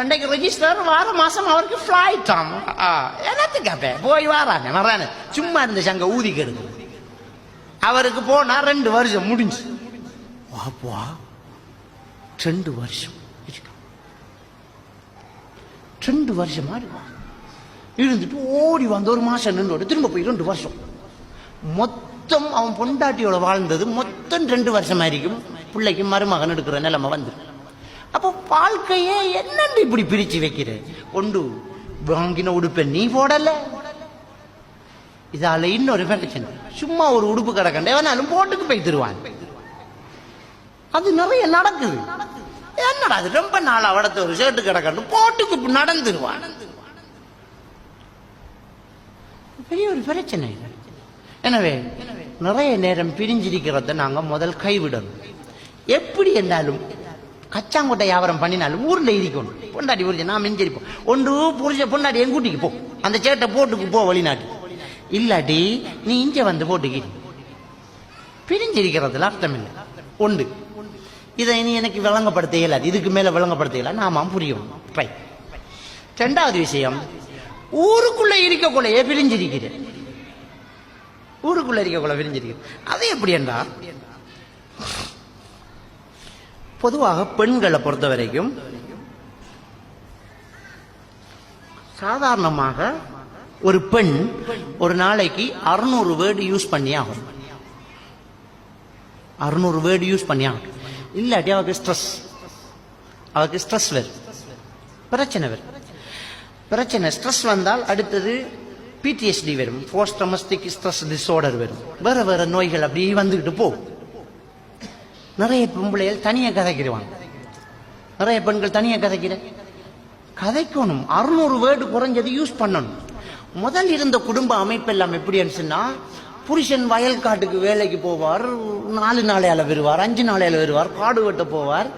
அன்றைக்கு ரெஜிஸ்டர் வார மாசம் அவருக்கு ஃபிளைட் ஆம். என்னத்துக்கு அப்ப? போய் வாரானே வரானே. சும்மா இருந்துச்சு அங்க ஊதி கெடுக்கு அவருக்கு போனா ரெண்டு வருஷம் முடிஞ்சு. வாப்பா ரெண்டு வருஷம். ரெண்டு வருஷமா இருக்கும் இருந்துட்டு ஓடி வந்து ஒரு மாசம் நின்று திரும்ப போய் ரெண்டு வருஷம். மொத்தம் அவன் பொண்டாட்டியோட வாழ்ந்தது மொத்தம் ரெண்டு வருஷமா இருக்கும் பிள்ளைக்கு மருமகன் எடுக்கிற நிலைமை வந்து அப்போ வாழ்க்கையே என்னன்னு இப்படி பிரிச்சு வைக்கிற? கொண்டு வாங்கின உடுப்பை நீ போடல. இதால இன்னொரு பிரச்சனை. சும்மா ஒரு உடுப்பு கிடக்கண்ட எவனாலும் போட்டுக்கு போய் தருவான். அது நிறைய நடக்குது. என்னடா அது? ரொம்ப நாள் அவடத்த ஒரு ஷர்ட்டு கிடக்கணும் போட்டுக்கு நடந்துருவான். பெரிய ஒரு பிரச்சனை எனவே நிறைய நேரம் பிரிஞ்சிருக்கிறத நாங்க முதல் கைவிடணும். எப்படி என்றாலும் கச்சாங்கொட்டை வியாபாரம் பண்ணினாலும் ஊரில் இருக்கணும் பொண்டாடி புரிஞ்ச நான் மிஞ்சிருப்போம் ஒன்று புரிஞ்ச பொண்டாடி என் கூட்டிக்கு போ. அந்த சேட்டை போட்டுக்கு போ வெளிநாட்டு இல்லாட்டி நீ இங்கே வந்து போட்டுக்கி பிரிஞ்சிருக்கிறதுல அர்த்தம் இல்லை. உண்டு இதை இனி எனக்கு விளங்கப்படுத்த இயலாது இதுக்கு மேலே விளங்கப்படுத்த இயலாது நாம புரியும். ரைட் ரெண்டாவது விஷயம் ஊருக்குள்ள இருக்கக்குள்ளேயே பிரிஞ்சிருக்கிறேன். ஊருக்குள்ள இருக்கக்குள்ள பிரிஞ்சிருக்கிறேன். அது எப்படி என்றால் பொதுவாக பெண்களை பொறுத்த வரைக்கும் சாதாரணமாக ஒரு பெண் ஒரு நாளைக்கு அறுநூறு வேர்டு யூஸ் பண்ணி ஆகும் அறுநூறு வேர்டு யூஸ் பண்ணி ஆகும் இல்லாட்டி அவருக்கு ஸ்ட்ரெஸ் அவருக்கு ஸ்ட்ரெஸ் வரும் பிரச்சனை வரும் பிரச்சனை ஸ்ட்ரெஸ் வந்தால் அடுத்தது பிடிஎஸ்டி வரும் போஸ்ட் டொமஸ்டிக் ஸ்ட்ரெஸ் டிஸார்டர் வரும் வேற வேற நோய்கள் அப்படி வந்துகிட்டு போகும். நிறைய பொம்பளைகள் தனியாக கதைக்கிறவாங்க நிறைய பெண்கள் தனியாக கதைக்கிற. கதைக்கணும். அறுநூறு வேர்டு குறைஞ்சது யூஸ் பண்ணணும். முதல் இருந்த குடும்ப அமைப்பெல்லாம் எப்படின்னு இருந்துச்சுன்னா புருஷன் வயல் காட்டுக்கு வேலைக்கு போவார் நாலு நாளையால் வருவார் அஞ்சு நாளையால் வருவார் காடு வெட்ட போவார்.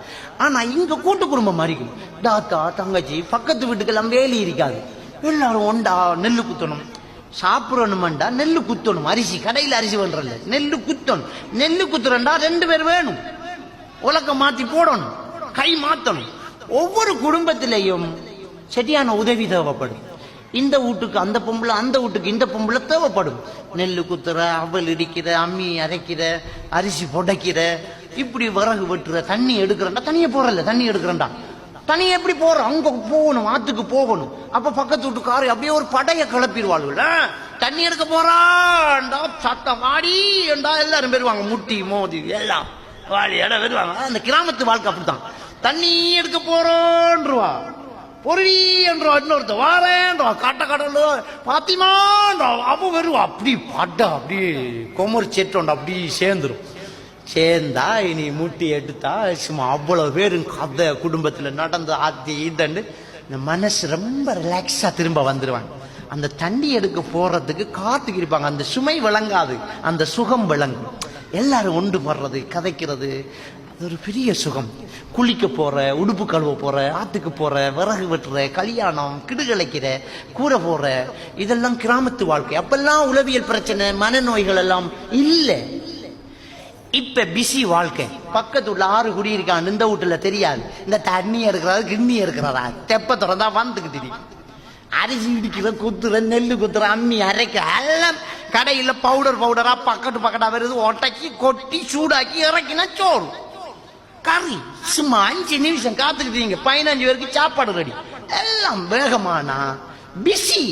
ஆனால் இங்கே கூட்டு குடும்பம் மாதிரி இருக்கும் தாத்தா தங்கச்சி பக்கத்து வீட்டுக்கெல்லாம் வேலி இருக்காது. எல்லாரும் ஒண்டா நெல் குத்தணும். சாப்பிடணுமெண்டா நெல் குத்தணும். அரிசி கடையில் அரிசி பண்ணுறல நெல் குத்தணும். நெல் குத்துறண்டா ரெண்டு பேர் வேணும். உலக்கம் மாத்தி போடணும். கை மாத்தணும். ஒவ்வொரு குடும்பத்திலையும் சரியான உதவி தேவைப்படும். இந்த வீட்டுக்கு அந்த பொம்பளை அந்த வீட்டுக்கு இந்த பொம்பளை தேவைப்படும். நெல் குத்துற அவல் இடிக்கிற அம்மி அரைக்கிற அரிசி புடைக்கிற இப்படி விறகு வெட்டுற தண்ணி எடுக்கிறண்டா தண்ணியை போறல தண்ணி எடுக்கிறண்டா தனி எப்படி போறோம் அங்க போகணும் ஆத்துக்கு போகணும். அப்ப பக்கத்து வீட்டுக்காரு அப்படியே ஒரு படைய கிளப்பிடுவாள் தண்ணி எடுக்க போறாண்டா சத்தம் வாடி என்றா எல்லாரும் பெறுவாங்க முட்டி மோதி எல்லாம். வாழி இடம் வருவாங்க. அந்த கிராமத்து வாழ்க்கை அப்படித்தான். தண்ணி எடுக்க போறோன்றவா. பொறி என்றா இன்னொருத்த வாரேன்றா காட்ட கடல் பாத்திமான்றா அப்ப வருவா. அப்படி பாட்டா அப்படி கொமர் செட்டோண்டா அப்படி சேர்ந்துரும். சேர்ந்தா இனி முட்டி எடுத்தா சும்மா அவ்வளவு பேரும் கதை குடும்பத்துல நடந்து ஆத்தி இதண்டு. இந்த மனசு ரொம்ப ரிலாக்ஸா திரும்ப வந்துருவாங்க. அந்த தண்ணி எடுக்க போறதுக்கு காத்துக்கு இருப்பாங்க அந்த சுமை விளங்காது. அந்த சுகம் விளங்கும். எல்லாரும் ஒன்று படுறது கதைக்கிறது. அது ஒரு பெரிய சுகம். குளிக்க போகிற உடுப்பு கழுவ போகிற ஆற்றுக்கு போகிற விறகு வெட்டுற கல்யாணம் கிடுகளைக்கிற கூரை போகிற இதெல்லாம் கிராமத்து வாழ்க்கை. அப்பெல்லாம் உளவியல் பிரச்சனை மனநோய்கள் எல்லாம் இல்லை. இப்ப பிஸி வாழ்க்கை. பக்கத்து உள்ள ஆறு குடியிருக்கான் இந்த வீட்டுல தெரியாது. இந்த தண்ணி எடுக்கிறதா கிண்ணி இருக்கிறாரா தெப்ப திறந்தா வந்துக்கு தெரியும் அரிசி இடிக்கிற குத்துற நெல் குத்துற அம்மி அரைக்க எல்லாம் கடையில் பவுடர் பவுடரா பக்கத்து பக்கட்டா வருது. ஒட்டக்கி கொட்டி சூடாக்கி இறக்கினா சோறு. கறி. சும்மா அஞ்சு நிமிஷம் காத்துக்கிட்டீங்க. பதினஞ்சு பேருக்கு சாப்பாடு ரெடி எல்லாம் வேகமானா பிஸி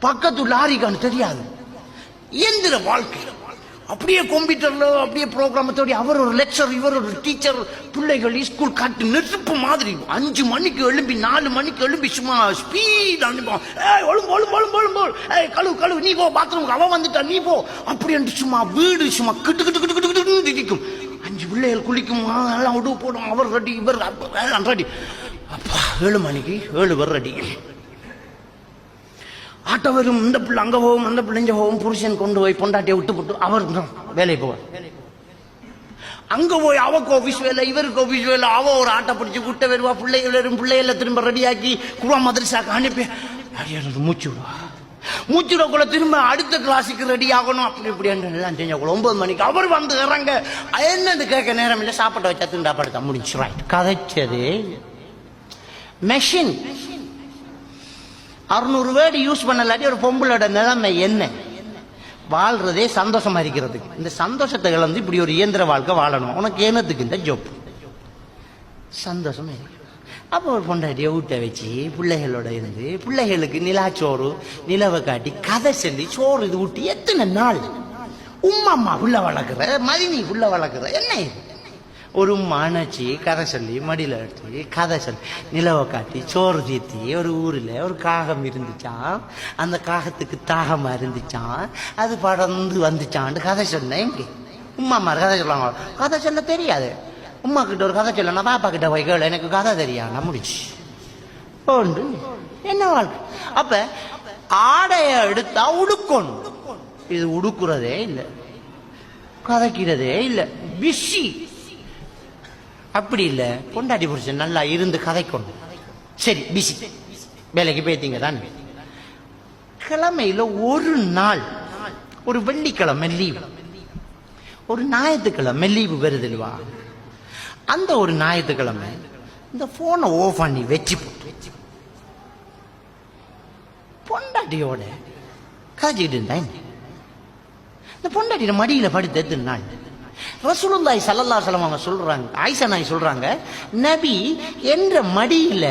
பக்கத்து லாரிக்கான்னு தெரியாது. எந்திர வாழ்க்கை. அப்படியே கம்ப்யூட்டர்ல அப்படியே ப்ரோக்ராமத்தோடய அவர் ஒரு லெக்சர் இவர் ஒரு டீச்சர் பிள்ளைகள் ஸ்கூல் காட்டு நெருப்பு மாதிரி. அஞ்சு மணிக்கு எழும்பி நாலு மணிக்கு எழும்பி சும்மா ஸ்பீட் அனுப்பான் ஏய் ஒழுங்கு ஒழுங்கு ஒழுங்கு ஒழுங்கு ஏய் கழுவு கழுவு நீ போ பாத்ரூம் அவன் வந்துட்டா நீ போ. அப்படி என்று சும்மா வீடு சும்மா கிட்டு கிட்டு கிட்டு கிட்டு கிட்டு திடிக்கும் அஞ்சு பிள்ளைகள் குளிக்கும் ஆ, எல்லாம் உடுவு போடும். அவர் ரெடி இவர் ரெடி அப்பா ஏழு மணிக்கு ஏழு பேர் ரெடி ஆட்டோ வரும் இந்த பிள்ளை அங்க போகும் அந்த பிள்ளை இங்க போகும் புருஷன் கொண்டு போய் பொண்டாட்டியை விட்டு போட்டு அவர் வேலைக்கு போவார். அங்க போய் அவக்கு ஆபீஸ் வேலை இவருக்கு ஆபீஸ் வேலை அவ ஒரு ஆட்டை பிடிச்சி விட்ட வருவா பிள்ளைகள் வரும் பிள்ளைகளை திரும்ப ரெடியாக்கி குருவா மதரசாக்கு அனுப்பி அடியாரு மூச்சு விடுவா. மூச்சு விடக்குள்ள திரும்ப அடுத்த கிளாஸுக்கு ரெடி ஆகணும் அப்படி இப்படி எல்லாம் செஞ்சக்குள்ள ஒன்பது மணிக்கு அவர் வந்து இறங்க என்னன்னு கேட்க நேரம் இல்லை சாப்பாட்டை வச்சா திண்டா படுத்தா முடிஞ்சு கதைச்சது மெஷின் அறுநூறு வேர்டு யூஸ் பண்ணலாட்டி ஒரு பொம்பளோட நிலைமை என்ன? வாழ்றதே சந்தோஷமா இருக்கிறதுக்கு இந்த சந்தோஷத்தை இழந்து இப்படி ஒரு இயந்திர வாழ்க்கை வாழணும். உனக்கு ஏனத்துக்கு இந்த ஜோப் சந்தோஷமா. இருக்கு அப்போ ஒரு பொண்டாட்டியை ஊட்ட வச்சு பிள்ளைகளோட இருந்து பிள்ளைகளுக்கு நிலாச்சோறு நிலவை காட்டி கதை செஞ்சு சோறு இது ஊட்டி எத்தனை நாள்? உம்மா அம்மா உள்ள வளர்க்குற மதினி உள்ள வளர்க்குற என்ன இது? ஒரு மனைச்சி கதை சொல்லி மடியில் எடுத்து கதை சொல்லி நிலவை காட்டி சோறு தீத்தி ஒரு ஊரில் ஒரு காகம் இருந்துச்சான் அந்த காகத்துக்கு தாகமாக இருந்துச்சான் அது படர்ந்து வந்துச்சான்ட்டு கதை சொன்னேன் எங்கே உம்மா மாதிரி கதை சொல்லுவாங்க. கதை சொல்ல தெரியாது. உம்மா கிட்ட ஒரு கதை சொல்லணும் பாப்பா கிட்ட போய் கேளு எனக்கு கதை தெரியாது முடிச்சு. உண்டு என்ன வாழ்க்கை? அப்ப ஆடையை எடுத்தா உடுக்கணும். இது உடுக்குறதே இல்லை. கதைக்கிறதே இல்லை. பிஸி. அப்படி இல்லை. பொண்டாட்டி புருஷன் நல்லா இருந்து கதை கொண்டு சரி பிசி. வேலைக்கு போய்த்தீங்க தான்? கிழமையில ஒரு நாள் ஒரு வெள்ளிக்கிழமை லீவு ஒரு ஞாயிற்றுக்கிழமை லீவு வருதுல்வா அந்த ஒரு ஞாயிற்றுக்கிழமை இந்த போனை ஓஃப் பண்ணி வச்சு போட்டு பொண்டாட்டியோட கதைச்சிக்கிட்டு இருந்தா இந்த பொண்டாட்டியோட மடியில படுத்து எத்தனை நாள்? ரசூலுல்லாய் சல்லல்லா சலம் அவங்க சொல்றாங்க ஆயிஷா நாய் சொல்றாங்க நபி என்ற மடியில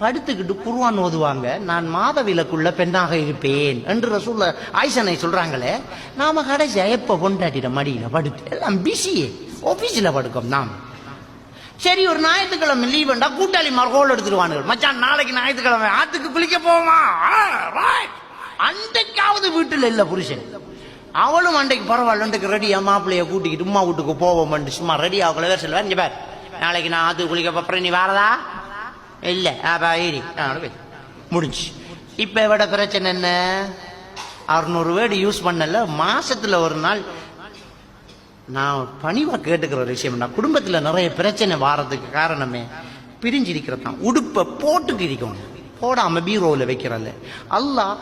படுத்துக்கிட்டு குருவான் ஓதுவாங்க. நான் மாதவிலக்குள்ள பெண்ணாக இருப்பேன் என்று ரசூல்ல ஆயிஷனை சொல்றாங்களே நாம கடைசியா எப்ப பொண்டாட்டிட மடியில படுத்து எல்லாம் பிஸியே ஆபீஸ்ல படுக்கோம் நாம். சரி ஒரு ஞாயிற்றுக்கிழமை லீவுண்டா கூட்டாளி மரகோல் எடுத்துருவானுங்க. மச்சான் நாளைக்கு ஞாயிற்றுக்கிழமை ஆத்துக்கு குளிக்க போவோமா? அன்றைக்காவது வீட்டில் இல்லை புருஷன். அவளும் அன்றைக்கு பரவாயில்ல அன்றைக்கு ரெடியா மாப்பிள்ளைய கூட்டிக்கிட்டு உமா வீட்டுக்கு போவோம்னு சும்மா ரெடி ஆகல வேற சொல்லுவேன். இங்க பார். நாளைக்கு நான் ஆத்துக்கு குளிக்க போறேன். நீ வரதா? இல்ல. அப்ப ஏறி ஆ, முடிஞ்சு இப்ப விட பிரச்சனை என்ன? அறுநூறு வேர்டு யூஸ் பண்ணல. மாசத்துல ஒரு நாள் நான் பணிவா கேட்டுக்கிற ஒரு விஷயம் நான் குடும்பத்துல நிறைய பிரச்சனை வாரதுக்கு காரணமே பிரிஞ்சிருக்கிறது தான் உடுப்பை போட்டுக்கு இருக்கணும். போடாம பீரோவில் வைக்கிறல்ல அல்லாஹ்